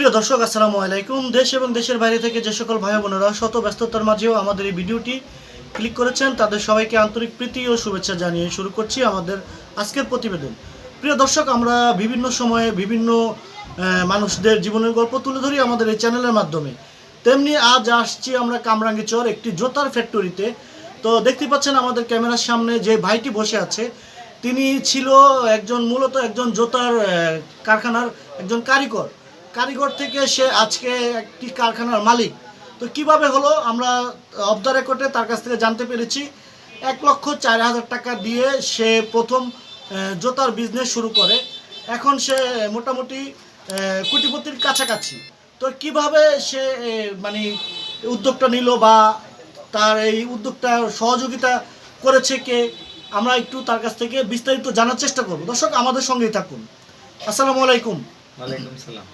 সুপ্রিয় দর্শক, আসসালামু আলাইকুম। দেশ এবং দেশের বাইরে থেকে যে সকল ভাই বোনেরা শত ব্যস্ততার মাঝেও আমাদের এই ভিডিওটি ক্লিক করেছেন, তাদের সবাইকে আন্তরিক প্রীতি ও শুভেচ্ছা জানিয়ে শুরু করছি আমাদের আজকের প্রতিবেদন। প্রিয় দর্শক, আমরা বিভিন্ন সময়ে বিভিন্ন মানুষদের জীবনের গল্প তুলে ধরি আমাদের এই চ্যানেলের মাধ্যমে। তেমনি আজ আসছি আমরা কামরাঙ্গীচর, একটি জোতার ফ্যাক্টরিতে। তো দেখতে পাচ্ছেন আমাদের ক্যামেরার সামনে যে ভাইটি বসে আছে, তিনি ছিল একজন, মূলত একজন জোতার কারখানার একজন কারিগর। কারিগর থেকে সে আজকে একটি কারখানার মালিক। তো কীভাবে হলো? আমরা অফ দ্য রেকর্ডে তার কাছ থেকে জানতে পেরেছি, এক লক্ষ চার হাজার টাকা দিয়ে সে প্রথম জোতার বিজনেস শুরু করে। এখন সে মোটামুটি কোটিপতির কাছাকাছি। তো কীভাবে সে মানে উদ্যোগটা নিল বা তার এই উদ্যোগটা, সহযোগিতা করেছে কে? আমরা একটু তার কাছ থেকে বিস্তারিত জানার চেষ্টা করব। দর্শক, আমাদের সঙ্গেই থাকুন। আসসালামু আলাইকুম। ওয়ালাইকুম সালাম।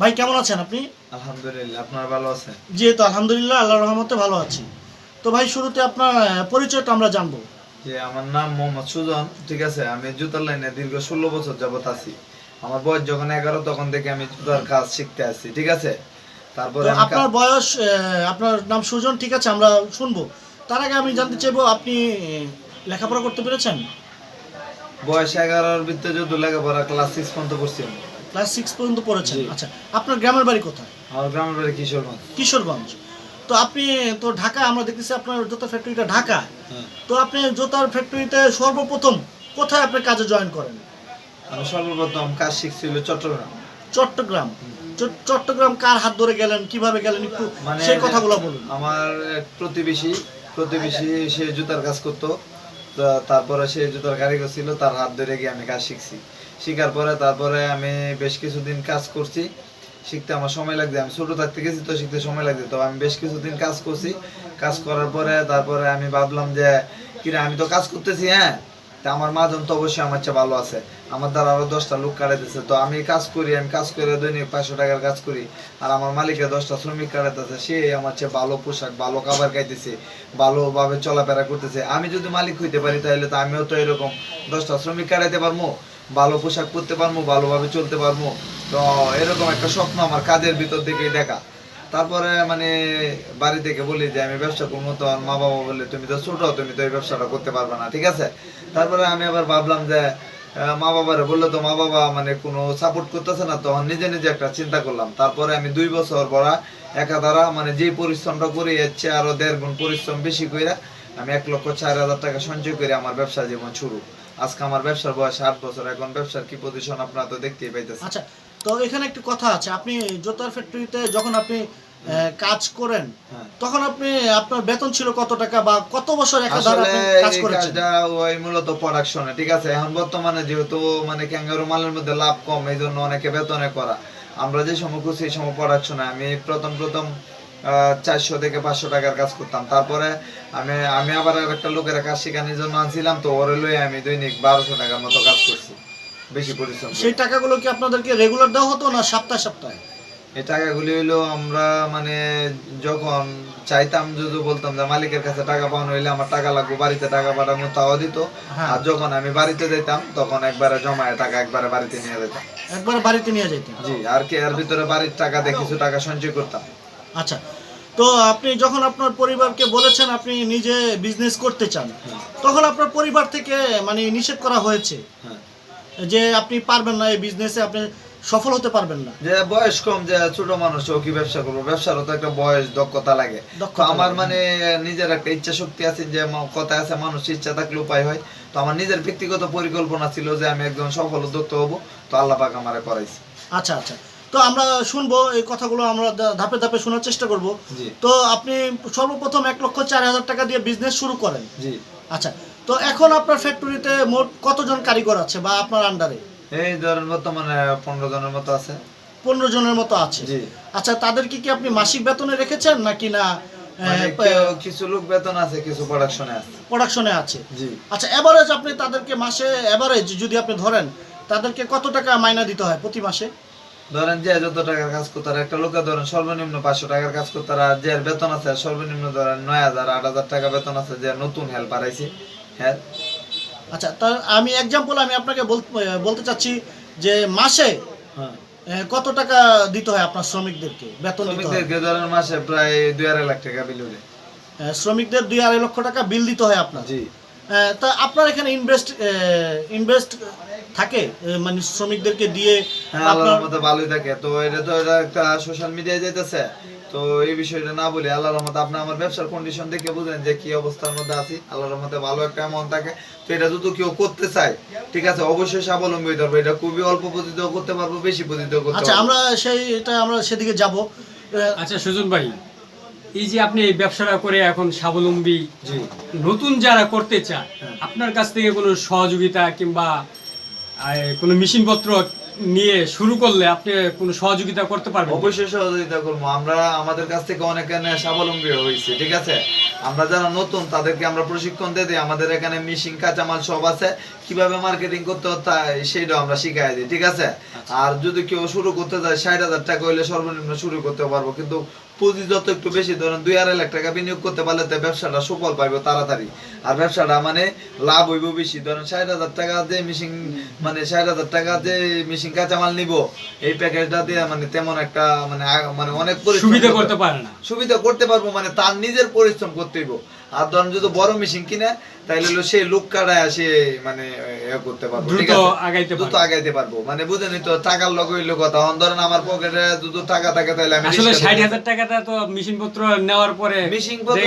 ভাই কেমন আছেন আপনি? আলহামদুলিল্লাহ আপনার ভালো আছেন? জি তো আলহামদুলিল্লাহ আল্লাহর রহমতে ভালো আছি। তো ভাই শুরুতে আপনার পরিচয়টা আমরা জানব। যে আমার নাম মোহাম্মদ সুজন ঠিক আছে? আমি জুতার লাইনে দীর্ঘ ষোলো বছর যাবত আছি। আমার বয়স যখন এগারো তখন থেকে আমি জুতার কাজ শিখতে আছি ঠিক আছে? তারপরে আপনার বয়স আপনার নাম সুজন ঠিক আছে আমরা শুনব। তার আগে আমি জানতে চাইব আপনি লেখাপড়া করতে পেরেছেন? বয়স এগারোর ভিতরে যদি লেখাপড়া ক্লাস সিক্স পর্যন্ত করছি আমি। ক্লাস সিক্স পর্যন্ত পড়েছেন? আচ্ছা আপনার গ্রামের বাড়ি কোথায়? আমার গ্রামের বাড়ি কিশোরগঞ্জ। কিশোরগঞ্জ। তো আপনি তো ঢাকা আমরা দেখতেছি আপনার জুতার ফ্যাক্টরিটা ঢাকা। হ্যাঁ। তো আপনি জুতার ফ্যাক্টরিতে সর্বপ্রথম কোথায় আপনি কাজে জয়েন করেন? আমি সর্বপ্রথম কাজ শিখছিল চট্টগ্রাম। চট্টগ্রাম। চট্টগ্রাম কার হাত ধরে গেলেন? কীভাবে গেলেন? একটু মানে সেই কথাগুলো বলুন। আমার প্রতিবেশী প্রতিবেশী সে জুতার কাজ করতো। তারপরে সে জুতার কারিগর ছিল তার হাত ধরে গিয়ে আমি কাজ শিখছি। শিখার পরে তারপরে আমি বেশ কিছুদিন কাজ করছি। শিখতে আমার সময় লাগছে। আমি ছোট থাকতে গেছি তো শিখতে সময় লাগছে। তো আমি বেশ কিছুদিন কাজ করছি। কাজ করার পরে তারপরে আমি ভাবলাম যে, কিরে, আমি তো কাজ করতেছি হ্যাঁ? তা আমার মাজন তো অবশ্যই আমার চেয়ে ভালো আছে। আমার দ্বারা আরও দশটা লোক কাটাইতেছে। তো আমি কাজ করি, আমি কাজ করে দৈনিক পাঁচশো টাকার কাজ করি। আর আমার মালিকের দশটা শ্রমিক কাটাইতেছে। সে আমার চেয়ে ভালো পোশাক, ভালো খাবার খাইতেছে, ভালোভাবে চলাফেরা করতেছে। আমি যদি মালিক হইতে পারি তাহলে তো আমিও তো এরকম দশটা শ্রমিক কাটাইতে পারব। ভালো পোশাক পরতে পারব, ভালোভাবে চলতে পারব। তো এরকম একটা স্বপ্ন আমার কাজের ভিতর থেকেই দেখা। তারপরে মানে বাড়ি থেকে বলি যে, আমি ব্যবসা করব তো আমার মা বাবা বলে তুমি তো ছোট, তুমি তো এই ব্যবসাটা করতে পারবে না। ঠিক আছে? তারপরে আমি আবার ভাবলাম যে মা বাবারে বললে তো মা বাবা মানে কোনো সাপোর্ট করতেছে না, তখন নিজে নিজে একটা চিন্তা করলাম। তারপরে আমি দুই বছর পড়া একা দ্বারা মানে যে পরিশ্রমটা করে যাচ্ছে আরও দেড় গুণ পরিশ্রম বেশি কইরা আমি এক লক্ষ চার হাজার টাকা সঞ্চয় করে আমার ব্যবসা জীবন শুরু। আজকে আমার ব্যবসার বয়স আট বছর এখন ব্যবসার কি পজিশন আপনারা তো দেখতেই পাইতেছেন। আচ্ছা তো এখানে একটু কথা আছে আপনি জুতার ফ্যাক্টরিতে যখন আপনি কাজ করেন হ্যাঁ। তখন আপনি আপনার বেতন ছিল কত টাকা বা কত বছর একাধারে আপনি কাজ করেছেন? কাজটা ওই মূলত প্রোডাকশনে ঠিক আছে? এখন বর্তমানে যেহেতু মানে ক্যাঙ্গারু মালের মধ্যে লাভ কম এই জন্য অনেকে বেতনে করা। আমরা যে সময় এই সময় প্রোডাকশনে আমি প্রথম প্রথম চারশো থেকে পাঁচশো টাকার কাজ করতাম। তারপরে আমি আমি আবার একটা লোকের কাজ শেখানোর জন্য আনছিলাম তো ওরে লই আমি দৈনিক বারোশো টাকার মতো কাজ করছি বেশি পরিশ্রম সেই টাকাগুলো কি আপনাদেরকে রেগুলার দেওয়া হতো না সপ্তাহে সপ্তাহে? এই টাকাগুলি হইল আমরা মানে যখন চাইতাম যদি বলতাম যে মালিকের কাছে টাকা পাওয়ানো হইলে আমার টাকা লাগবে বাড়িতে টাকা পাঠানো তাও দিত। হ্যাঁ। আর যখন আমি বাড়িতে যেতাম তখন একবারে জমায় টাকা একবারে বাড়িতে নিয়ে যেতাম। একবার বাড়িতে নিয়ে যেতাম জি আর কি এর ভিতরে বাড়ির টাকা দিয়ে কিছু টাকা সঞ্চয় করতাম। আচ্ছা তো আপনি যখন আপনার পরিবারকে বলেছেন আপনি নিজে বিজনেস করতে চান হ্যাঁ। তখন আপনার পরিবার থেকে মানে নিষেধ করা হয়েছে হ্যাঁ। যে আপনি পারবেন না এই বিজনেসে আপনি সফল হতে পারবেন না। যে বয়স কম যে ছোট মানুষ ও কি ব্যবসা করব? ব্যবসারও তো একটা বয়স দক্ষতা লাগে। আমার মানে নিজের একটা ইচ্ছা শক্তি আছে যে কথা আছে মানুষ ইচ্ছা থাকলে উপায় হয়। তো আমার নিজের ব্যক্তিগত পরিকল্পনা ছিল যে আমি একজন সফল উদ্যোক্তা হব। তো আল্লাহ পাক আমারে করাইছে। আচ্ছা আচ্ছা। তো আমরা শুনব এই কথাগুলো আমরা ধাপে ধাপে শোনার চেষ্টা করব। তো আপনি সর্বপ্রথম এক লক্ষ চার হাজার টাকা দিয়ে বিজনেস শুরু করেন। জি। আচ্ছা তো এখন আপনার ফ্যাক্টরিতে মোট কতজন কারিগর আছে বা আপনার আন্ডারে এই ধরেন বর্তমানে পনেরো জনের মতো আছে। পনেরো জনের মতো আছে। জি। আচ্ছা তাদেরকে কি আপনি মাসিক বেতনে রেখেছেন নাকি না মানে কিছু লোক বেতন আছে কিছু প্রোডাকশনে আছে। প্রোডাকশনে আছে। জি। আচ্ছা এভারেজ আপনি তাদেরকে মাসে এভারেজ যদি আপনি ধরেন তাদেরকে কত টাকা মাইনা দিতে হয় প্রতি মাসে? ধরেন যে যত টাকার কাজ করতে একটা লোকে ধরেন সর্বনিম্ন পাঁচশো টাকার কাজ করতে আর যে বেতন আছে সর্বনিম্ন ধরেন নয় হাজার আট হাজার টাকা বেতন আছে যে নতুন হেল্পার আইছে হ্যাঁ? আচ্ছা তা আমি এক্সাম্পল আমি আপনাকে বলতে চাচ্ছি যে মাসে হ্যাঁ। কত টাকা দিতে হয় আপনার শ্রমিকদেরকে বেতন শ্রমিকদেরকে ধরেন মাসে প্রায় দুই আড়াই লাখ টাকা বিল উঠে শ্রমিকদের দুই আড়াই লক্ষ টাকা বিল দিতে হয় আপনার। জি। তা আপনার এখানে ইনভেস্ট ইনভেস্ট থাকে? মানে শ্রমিকদেরকে দিয়ে হ্যাঁ আল্লাহর মতো ভালোই থাকে। তো এটা তো একটা সোশ্যাল মিডিয়ায় যাইতেছে। তো এই বিষয়টা না বলি আল্লাহর রহমতে আপনি আমার ব্যবসার কন্ডিশন দেখে বুঝেন যে কি অবস্থার মধ্যে আছি। আল্লাহর রহমতে ভালো একটা অ্যামাউন্ট থাকে। তো এটা যদি কেউ করতে চায় ঠিক আছে অবশ্যই স্বাবলম্বী হতে হবে এটা খুবই অল্প পুঁজিতেও করতে পারব বেশি পুঁজিতেও করতে আচ্ছা আমরা সেই এটা আমরা সেদিকে যাব। আচ্ছা সুজন ভাই এই যে আপনি এই ব্যবসাটা করে এখন স্বাবলম্বী জি। নতুন যারা করতে চায় হ্যাঁ। আপনার কাছ থেকে কোনো সহযোগিতা কিংবা কোনো মেশিনপত্র নিয়ে শুরু করলে আপনি কোনো সহযোগিতা করতে পারবেন অবশ্যই সহযোগিতা করব। আমরা আমাদের কাছ থেকে অনেক স্বাবলম্বী হয়েছে ঠিক আছে? আমরা যারা নতুন তাদেরকে আমরা প্রশিক্ষণ দিয়ে দিই। আমাদের এখানে মেশিন কাঁচামাল সব আছে। কীভাবে মার্কেটিং করতে হয় সেইটাও আমরা শিখাই দিই ঠিক আছে? আর যদি কেউ শুরু করতে যায় ষাট হাজার টাকা হইলে সর্বনিম্ন শুরু করতে পারব। কিন্তু পুঁজি যত একটু বেশি ধরেন দুই আড়াই লাখ টাকা বিনিয়োগ করতে পারলে তো ব্যবসাটা সফল পাইবো তাড়াতাড়ি। আর ব্যবসাটা মানে লাভ হইব বেশি। ধরেন ষাট হাজার টাকা যে মেশিন মানে ষাট হাজার টাকা যে মেশিন কাঁচামাল নিব। এই প্যাকেজটা দিয়ে মানে তেমন একটা মানে মানে অনেক সুবিধা করতে- করতে পারে না। সুবিধা করতে পারব মানে তার নিজের পরিশ্রম করতে হইব। আর ধরেন যদি বড় মেশিন কিনে তাইলে হলো সে লুক কাটায় সে মানে করতে পারব দ্রুত আগাইতে দ্রুত আগাইতে পারব। মানে বুঝেনি তো টাকার লগে হইল কথা। ধরেন আমার পকেটে যদি টাকা থাকে তাহলে আমি আসলে রিস্কা ষাট দেব। হাজার টাকাটা তো মেশিন পত্র নেওয়ার পরে মিশিং পত্র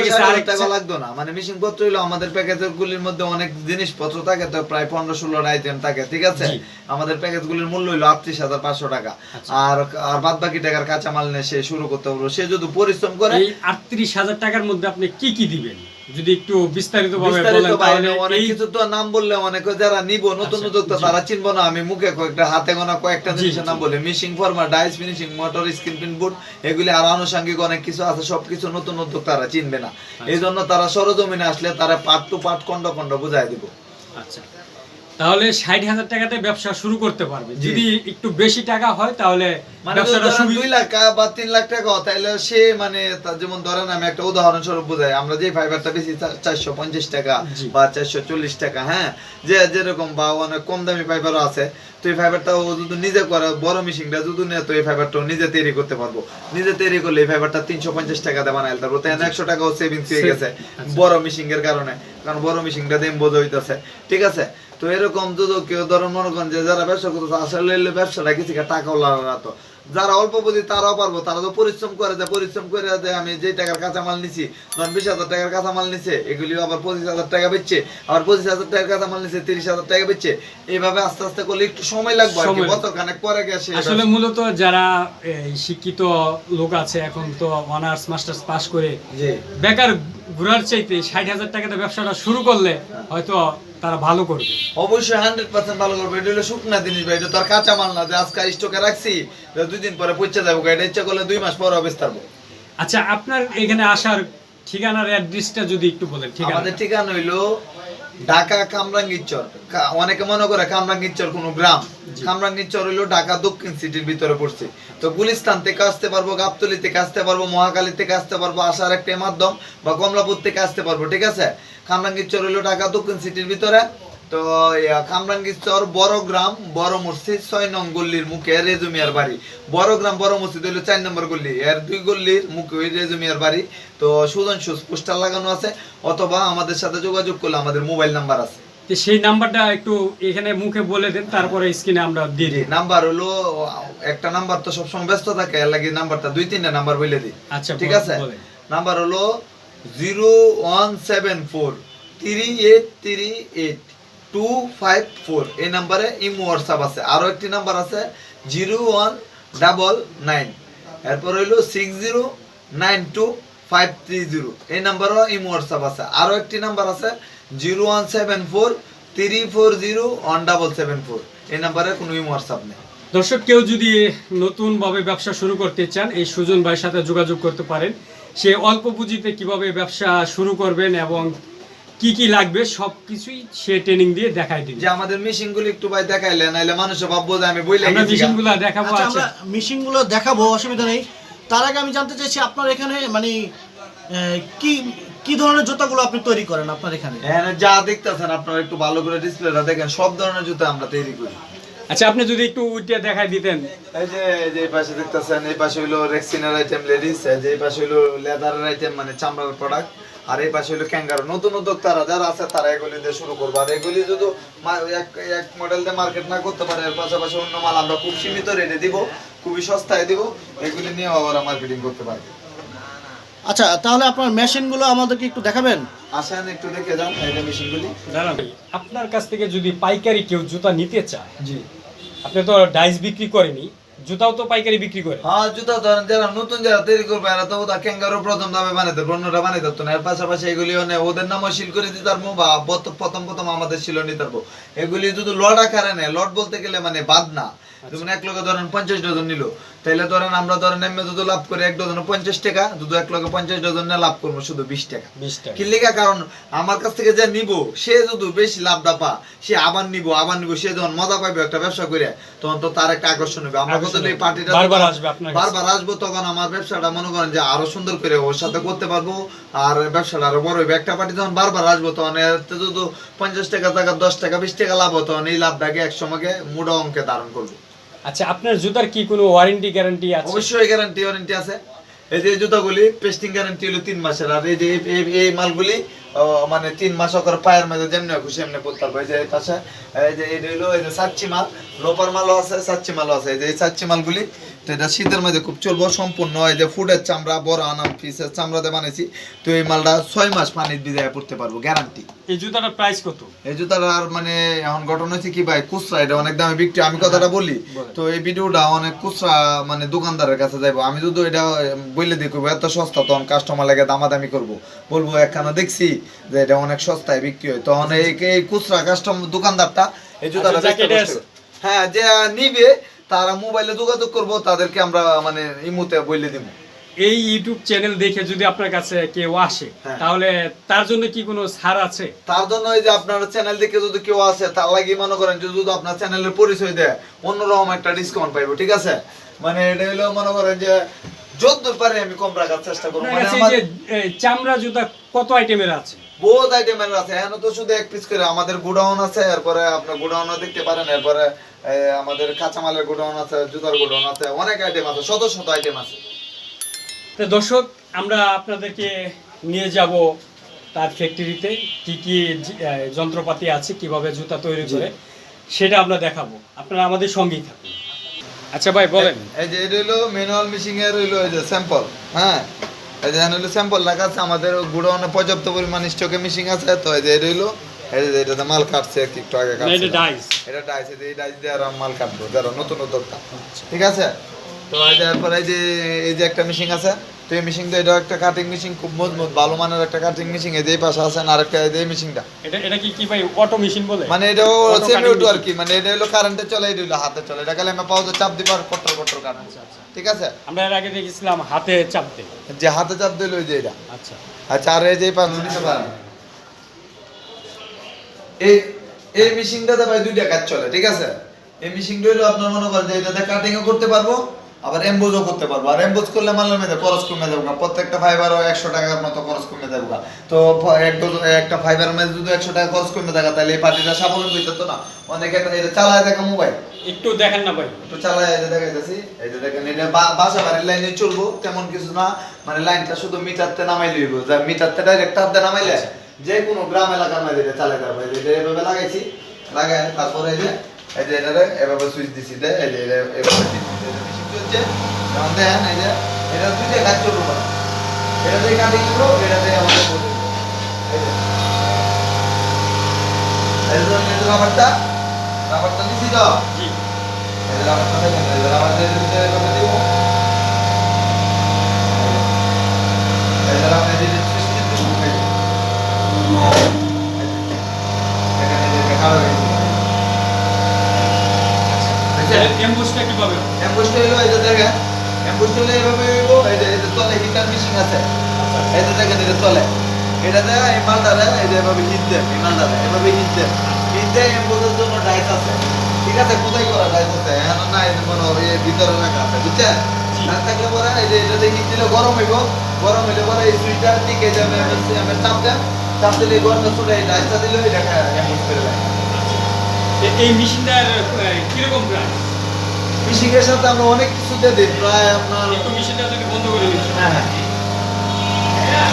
টাকা লাগতো না। মানে মিশিং পত্র হইল আমাদের প্যাকেজের গুলির মধ্যে অনেক জিনিসপত্র থাকে তো প্রায় পনেরো ষোলো আইটেম থাকে ঠিক আছে? আমাদের প্যাকেজ গুলির মূল্য হইল আটত্রিশ হাজার পাঁচশো টাকা। আচ্ছা। আর আর বাদ বাকি টাকার কাঁচামাল নিয়ে সে শুরু করতে পারব। সে যদি পরিশ্রম করে এই আটত্রিশ হাজার টাকার মধ্যে আপনি কি কি দিবেন? যদি একটু বিস্তারিত ভাবে বলেন তাহলে অনেক কিছু তো নাম বললে অনেকে যারা নিব নতুন আচ্ছা, উদ্যোক্তা তারা চিনবো না আমি মুখে কয়েকটা হাতে গোনা কয়েকটা জিনিসের নাম বলে। Missing former dies finishing motor screen print boot এগুলি আর আনুষঙ্গিক অনেক কিছু আছে সবকিছু নতুন উদ্যোক্তারা চিনবে না। আচ্ছা। এই জন্য তারা সরজমিনে আসলে তারা পার্ট টু পার্ট খন্ড খন্ড বুঝাই দিব। আচ্ছা। তাহলে ষাট হাজার টাকাতে ব্যবসা শুরু করতে পারবে। যদি একটু বেশি টাকা হয় তাহলে মানে যদি ব্যবসাটা ধরেন সুবি- দুই লাখ বা তিন লাখ টাকা তাহলে সে মানে যেমন ধরেন আমি একটা উদাহরণস্বরূপ বুঝাই আমরা যে ফাইবারটা বেশি চারশো পঞ্চাশ টাকা বা চারশো চল্লিশ টাকা হ্যাঁ? যে যেরকম বা অনেক কম দামি ফাইবারও আছে তো এই ফাইবারটা ও যদি নিজে করে বড় মেশিনটা যদি নেয় তো এই ফাইবারটা নিজে তৈরি করতে পারব। নিজে তৈরি করলে এই ফাইবারটা তিনশো পঞ্চাশ টাকা বানাইতে পারব। তাই একশো টাকাও সেভিংস হয়ে গেছে আচ্ছা। বড় মেশিনের কারণে কারণ বড় মেশিনটা দাম বোঝা হইতেছে। ঠিক আছে? তো এরকম যদি কেউ ধরো মনে করেন যে যারা ব্যবসা করতেছে আসলে ব্যবসাটা কিছু টাকাও লাগা তো। যারা অল্প পুঁজি তারাও পারব তারা তো পরিশ্রম করে যে পরিশ্রম করে যে আমি যে টাকার কাঁচামাল নিছি ধরেন বিশ হাজার টাকার কাঁচামাল নিছে এগুলি আবার পঁচিশ হাজার টাকা বেচছে আবার পঁচিশ হাজার টাকার কাঁচামাল নিছে তিরিশ হাজার টাকা বেচছে এইভাবে আস্তে আস্তে করলে একটু সময় লাগবে আর কি বছর খানেক পরে গেছে আসলে মূলত যারা শিক্ষিত লোক আছে এখন তো অনার্স মাস্টার্স পাস করে জি। বেকার ঘোরার চাইতে ষাট হাজার টাকাতে ব্যবসাটা শুরু করলে হয়তো তারা ভালো করবে। অবশ্যই হান্ড্রেড পার্সেন্ট ভালো করবে। এটা হলো শুকনা জিনিস ভাই এটা তো আর কাঁচা মাল না। যে আজকে স্টকে রাখছি দুই দিন পরে পচে যাব। এটা ইচ্ছা করলে দুই মাস পরে অবস্থা আচ্ছা আপনার এখানে আসার ঠিকানার অ্যাড্রেসটা যদি একটু বলেন ঠিকানা আমাদের ঠিকানা হইল ঢাকা কামরাঙ্গীরচর অনেকে মনে করে কামরাঙ্গীরচর কোনো গ্রাম। কামরাঙ্গীরচর হইল ঢাকা দক্ষিণ সিটির ভিতরে পড়ছে। তো গুলিস্তান থেকে আসতে পারব গাবতলি থেকে আসতে পারব মহাকালী থেকে আসতে পারব আসার একটা মাধ্যম বা কমলাপুর থেকে আসতে পারব ঠিক আছে? কামরাঙ্গীরচর হইল ঢাকা দক্ষিণ সিটির ভিতরে। তো ইয়া, কামরাঙ্গীরচর বড় গ্রাম বড় মসজিদ ছয় নং গল্লির মুখে রেজুমিয়ার বাড়ি। বড় গ্রাম বড় মসজিদ হইল চার নম্বর গল্লি। এর দুই গল্লির মুখে ওই রেজুমিয়ার বাড়ি। তো সুজন সুজ পোস্টার লাগানো আছে অথবা আমাদের সাথে যোগাযোগ করলে আমাদের মোবাইল নাম্বার আছে। সেই নাম্বারটা একটু এখানে মুখে বলে দেন তারপরে স্ক্রিনে আমরা দিয়ে দিই। নাম্বার হলো একটা নাম্বার তো সবসময় ব্যস্ত থাকে এর লাগে নাম্বারটা দুই তিনটা নাম্বার বলে দিই। আচ্ছা ঠিক আছে? নাম্বার হলো zero one seven four three eight three eight. Two five four এই নাম্বারে ইমো হোয়াটসঅ্যাপ আছে। আরও একটি নাম্বার আছে জিরো ওয়ান ডাবল নাইন এরপর six zero nine two five three zero এই নাম্বারও ইমো হোয়াটসঅ্যাপ আছে। আরও একটি নাম্বার আছে zero one seven four three four zero one double seven four এই নাম্বারে কোনো ইমো হোয়াটসঅ্যাপ নেই। দর্শক, কেউ যদি নতুন ভাবে ব্যবসা শুরু করতে চান, এই সুজন ভাইয়ের সাথে যোগাযোগ করতে পারেন। সে অল্প পুঁজিতে কীভাবে ব্যবসা শুরু করবেন এবং কি কি লাগবে সব কিছুই সে ট্রেনিং দিয়ে দেখাই দিবে। যে আমাদের মেশিনগুলো একটু ভাই দেখাইলে নাইলে মানুষ ভাববো যে আমি বইলে আমরা গেছি গা। মেশিনগুলো দেখাবো আচ্ছা আচ্ছা। আমরা মেশিনগুলো দেখাবো অসুবিধা নেই। তার আগে আমি জানতে চাইছি আপনার এখানে মানে কি কি ধরনের জুতাগুলো আপনি তৈরি করেন আপনার এখানে? এখানে যা দেখতেছেন আপনারা একটু ভালো করে ডিসপ্লেটা দেখেন সব ধরনের জুতো আমরা তৈরি করি। আচ্ছা আপনি যদি একটু উঠে দেখাই দিতেন। এই যে যে পাশে দেখতেছেন এই পাশে হলো রেক্সিনের আইটেম লেডিস এই যে এই পাশে হলো লেদারের আইটেম মানে চামড়ার প্রোডাক্ট আর এই পাশে হলো ক্যাঙ্গারো। নতুন উদ্যোক্তারা যারা আছে তারা এগুলি দিয়ে শুরু করব। আর এগুলি যদি এক এক মডেল দিয়ে মার্কেট না করতে পারে এর পাশাপাশি অন্য মাল আমরা খুব সীমিত রেটে দিব খুবই সস্তায় দিব। এগুলি নিয়ে আবার মার্কেটিং করতে পারবে আচ্ছা তাহলে আপনার মেশিনগুলো আমাদেরকে একটু দেখাবেন? আসেন একটু দেখে যান এই যে মেশিনগুলি। দাঁড়ান আপনার কাছ থেকে যদি পাইকারি কেউ জুতা নিতে চায় জি। আপনি তো ডাইস বিক্রি করেনি জুতাও তো পাইকারি বিক্রি করে। হ্যাঁ জুতা ধরেন যারা নতুন যারা তৈরি করবে এরা তো ওটা ক্যাঙ্গারো প্রথম দামে বানাইতে বন্যরা বানাইতে তো না। এর পাশাপাশি এগুলি অনেক ওদের নামও শিল করে দিতে পারব বা প্রথম প্রথম আমাদের ছিল নিতে পারব। এগুলি যদি লড আকারে নেয় লড বলতে গেলে মানে বাদ না। যেমন এক লোকে ধরেন পঞ্চাশ ডজন নিল। তাহলে ধরেন আমরা ধরেন এমনি যদি লাভ করি এক ডজন পঞ্চাশ টাকা যদি এক লোকে পঞ্চাশ ডজন লাভ করব শুধু বিশ টাকা। বিশ টাকা। কি লেগা? কারণ আমার কাছ থেকে যে নিব সে যদি বেশি লাভটা পা সে আবার নিব আবার নিব সে যখন মজা পাইবে একটা ব্যবসা করে তখন তো তার একটা আকর্ষণ হবে। আমরা কত এই পার্টিটা বারবার আসবে আপনার বারবার আসব তখন আমার ব্যবসাটা মনে করেন যে আরও সুন্দর করে ওর সাথে করতে পারব আর ব্যবসাটা আরও বড় হবে। একটা পার্টি যখন বারবার আসব তখন এতে যদি পঞ্চাশ টাকা টাকা দশ টাকা বিশ টাকা লাভ হতো তখন এই লাভটাকে এক সময়কে মুড়া অঙ্কে ধারণ করব। আচ্ছা আপনার জুতার কি কোনো ওয়ারেন্টি গ্যারান্টি আছে? অবশ্যই গ্যারান্টি ওয়ারেন্টি আছে। এই যে জুতাগুলি পেস্টিং গ্যারান্টি হলো তিন মাসের, আর এই যে এই- মালগুলি মানে তিন মাস করে পায়ের মধ্যে যেমনি খুশি এমনি পড়তে পারব। এই যে এই পাশে এই যে এই হলো এই যে সাচ্চি মাল লোপার মালও আছে সাচ্চি মালও আছে। এই যে এই সাচ্চি মালগুলি তো এটা শীতের মধ্যে খুব চলবো সম্পূর্ণ এই যে ফুডের চামড়া বড় আনাম পিসের চামড়াতে বানিয়েছি তো এই মালটা ছয় মাস পানির ভিজায় পড়তে পারব গ্যারান্টি এই জুতাটার প্রাইস কত? এই জুতাটার মানে এখন ঘটনা হচ্ছে কি ভাই খুচরা এটা অনেক দামে বিক্রি। আমি কথাটা বলি তো এই ভিডিওটা অনেক খুচরা মানে দোকানদারের কাছে যাইবো। আমি যদি এটা বললে দেখব এত সস্তা তখন কাস্টমার লাগে দামাদামি করব। বলব একখানা দেখছি যে এটা অনেক সস্তায় বিক্রি হয়। তখন এই খুচরা কাস্টমার দোকানদারটা এই জুতাটা আচ্ছা। হ্যাঁ যে নিবে তারা মোবাইলে যোগাযোগ করব তাদেরকে আমরা মানে ইমুতে বলে দিব। এই ইউটিউব চ্যানেল দেখে যদি আপনার কাছে কেউ আসে হ্যাঁ। তাহলে তার জন্য কি কোনো ছাড় আছে? তার জন্য এই যে আপনার চ্যানেল দেখে যদি কেউ আসে তার লাগি মনে করেন যে যদি আপনার চ্যানেলের পরিচয় দেয় অন্যরকম একটা ডিসকাউন্ট পাইবো ঠিক আছে? মানে এটা হলো মনে করেন যে যতদূর পারি আমি কম রাখার চেষ্টা করব। মানে আমার চামড়া জুতা কত আইটেমের আছে? বহুত আইটেমের আছে। এখন তো শুধু এক পিস করে। আমাদের গোডাউন আছে এরপরে আপনার গোডাউনও দেখতে পারেন। এরপরে আমাদের কাঁচামালের গোডাউন আছে জুতার গোডাউন আছে অনেক আইটেম আছে শত শত আইটেম আছে। তো দর্শক আমরা আপনাদেরকে নিয়ে যাব তার ফ্যাক্টরিতে কি কি যন্ত্রপাতি আছে কীভাবে জুতা তৈরি করে সেটা আমরা দেখাবো। আপনারা আমাদের সঙ্গেই থাকুন। আচ্ছা ভাই বলেন। এই যে এটা হলো ম্যানুয়াল মেশিং এর হলো এই যে স্যাম্পল হ্যাঁ? এই যে এখানে হলো স্যাম্পল লেখা আছে আমাদের গোডাউনে পর্যাপ্ত পরিমাণ স্টকে মেশিং আছে তো এই যে এটা হলো এই যে এটা মাল কাটছে কি একটু আগে কাটছে এটা ডাইস এটা ডাইস এই ডাইস দিয়ে আর মাল কাটবো যারা নতুন উদ্যোক্তা। ঠিক আছে? তো এই যে এই যে এই যে একটা মেশিন আছে তো এই মেশিন এটা একটা কাটিং মেশিন খুব মজবুত ভালো মানের একটা কাটিং মেশিন এই যে পাশে আছে আর একটা এই মেশিনটা এটা এটা কি কি ভাই অটো মেশিন বলে? মানে Auto সেমি অটো আর কি মানে এটা হলো কারেন্টে চলে এটা হলো হাতে চলে। এটা খালি আমি পাউজে চাপ দিবার কটর কটর কাট ঠিক আছে? আমরা এর আগে দেখেছিলাম হাতে চাপ চাপতে যে হাতে চাপ দিল ওই যে এটা। আচ্ছা। আচ্ছা আর এই যে পাঁচ নিতে পারেন এই এই মেশিনটাতে ভাই দুইটা কাজ চলে ঠিক আছে? এই মেশিনটা হলো আপনার মনে করেন যে এটাতে কাটিং ও করতে পারব আবার এমবোজও করতে পারব। আর এমবোজ করলে মালের মধ্যে খরচ কমে যাবে প্রত্যেকটা ফাইবারও একশো টাকার মতো খরচ কমে যাবে তো একটা ফাইবার মেয়ে যদি একশো টাকা খরচ কমে থাকে তাহলে এই পার্টিটা স্বাবলম্বী তো না। অনেকে এটা- এটা চালায় দেখা মোবাইল একটু দেখেন না ভাই। একটু চালায় যে দেখাইতেছি। যে দেখেন এটা বাসা বাড়ির লাইনে চলবো তেমন কিছু না। মানে লাইনটা শুধু মিটারতে নামাই লইব। যা মিটারতে ডাইরেক্ট তারতে নামাইলে যে কোনো গ্রাম এলাকার মধ্যে এটা চালাই যাবে এটা এভাবে লাগাইছি লাগাই তারপরে এই যে এই যে এটারে এভাবে সুইচ দিছি দে এই যে এভাবে দিছি এই মেশিন চলছে যেমন দেখেন এই যে এটা দুইটা কাজ চলবো না এটা দিয়ে কাটিং করব এটা দিয়ে আমাদের করব এই যে এই যে ধরুন এই যে রাবারটা রাবারটা দিছি তো জি এই রাবারটা দেখেন এই যে দিতে এভাবে দিব এই যে রাবার দিয়ে দিতে সুইচ দিব এই যে। দেখেন এই যে দেখা হয়ে গেছে। দেখছেন? কীভাবে হবে? হলো এই যে দেখেন অ্যাম্বুসটা হলো এইভাবে হইবো এই যে এই যে তলে হিটার মেশিন আছে। এই যে দেখেন এই তলে। এটা এই মালটারে এই যে এভাবে হিট দেন এই মালটারে এভাবে হিট দেন। হিট দেয় অ্যাম্বুসের জন্য ডাইস আছে। ঠিক আছে কোথায় করা ডাইস আছে? এখন না এই মনে হবে ভিতরে রাখা আছে বুঝছেন? না থাকলে পরে এই যে এটাতে হিট দিলে গরম হইব গরম হইলে পরে এই সুইচটা টিকে যাবে এমএস চাপ দেন। চাপ দিলে গরমটা চলে এই ডাইসটা দিলে এটা অ্যাম্বুস করে লাগে এই মেশিনটার কীরকম প্রাইস মিশিংয়ের সাথে আমরা অনেক কিছুতে দিই প্রায় আপনার মেশিনটা যদি বন্ধ করে দিচ্ছি। হ্যাঁ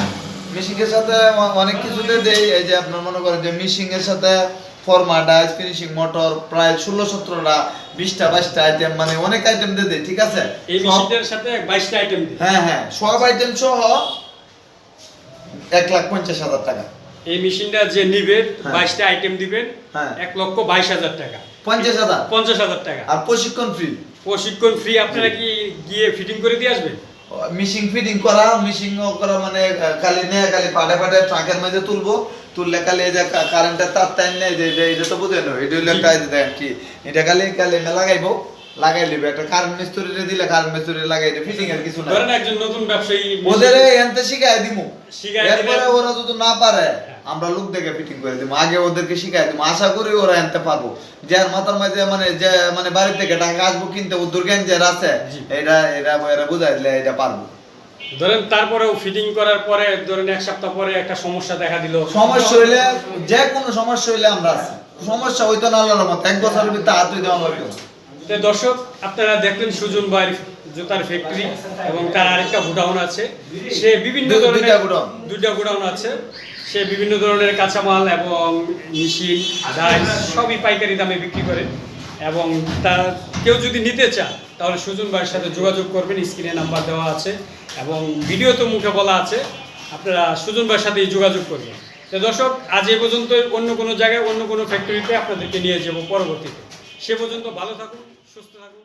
মিশিংয়ের সাথে অনেক কিছুতে দেই এই যে আপনার মনে করেন যে মিশিংয়ের সাথে ফর্মা ডাইস ফিনিশিং মোটর প্রায় ষোলো সতেরোটা বিশটা বাইশটা আইটেম মানে অনেক আইটেম দিয়ে দেই ঠিক আছে? এই সাথে বাইশটা আইটেম হ্যাঁ হ্যাঁ। সব আইটেম সহ এক লাখ পঞ্চাশ হাজার টাকা। এই মেশিনটা যে নিবে হ্যাঁ। বাইশটা আইটেম দিবেন হ্যাঁ। এক লক্ষ বাইশ হাজার টাকা। পঞ্চাশ হাজার। পঞ্চাশ হাজার টাকা। আর প্রশিক্ষণ ফ্রি প্রশিক্ষণ ফ্রি আপনারা কি গিয়ে ফিটিং করে দিয়ে আসবেন? মিশিং ফিটিং করা মিশিং করা মানে খালি নিয়ে খালি পাটে পাটে ট্রাকের মধ্যে তুলবো তুললে খালি এই যে কারেন্টের তার টাইম নেই যে এটা তো বুঝেন এটা হইল একটা দেখেন কি এটা খালি খালি লাগাইবো লাগাই লিবে একটা কারেন্ট মিস্ত্রি দিলে কারেন্ট মিস্ত্রি লাগাই দিবে ফিটিং এর কিছু না ধরেন একজন নতুন ব্যবসায়ী ওদের এনতে শিখাই দিমু। শিখায় দিলে- ওরা যদি না পারে আমরা লোক দেখে ফিটিং করে দিবো আগে ওদেরকে শিখাই দিবো আশা করি ওরা আনতে পারব। যার মাথার মাঝে মানে যে মানে বাড়ি থেকে টাকা আসব কিনতে ওদের জ্ঞান যে আছে এটা এটা এরা বুঝাই দিলে এটা পারব। ধরেন তারপরেও ফিটিং করার পরে ধরেন এক সপ্তাহ পরে একটা সমস্যা দেখা দিল। সমস্যা হইলে যে কোনো সমস্যা হইলে আমরা আছি। সমস্যা হইতো না আল্লাহর মত এক বছরের ভিতরে হাত আমার হইতো। তো দর্শক আপনারা দেখলেন সুজন ভাইয়ের জুতার ফ্যাক্টরি এবং তার আরেকটা গোডাউন আছে। সে বিভিন্ন ধরনের। দুইটা গোডাউন আছে। সে বিভিন্ন ধরনের কাঁচামাল এবং মেশিন ডাইস সবই পাইকারি দামে বিক্রি করে এবং তার কেউ যদি নিতে চান তাহলে সুজন ভাইয়ের সাথে যোগাযোগ করবেন, স্ক্রিনে নাম্বার দেওয়া আছে এবং ভিডিও তো মুখে বলা আছে, আপনারা সুজন ভাইয়ের সাথে যোগাযোগ করবেন। তো দর্শক, আজ এ পর্যন্ত অন্য কোনো জায়গায়, অন্য কোনো ফ্যাক্টরিতে আপনাদেরকে নিয়ে যাব পরবর্তীতে। সে পর্যন্ত ভালো থাকুন, সুস্থ থাকুন।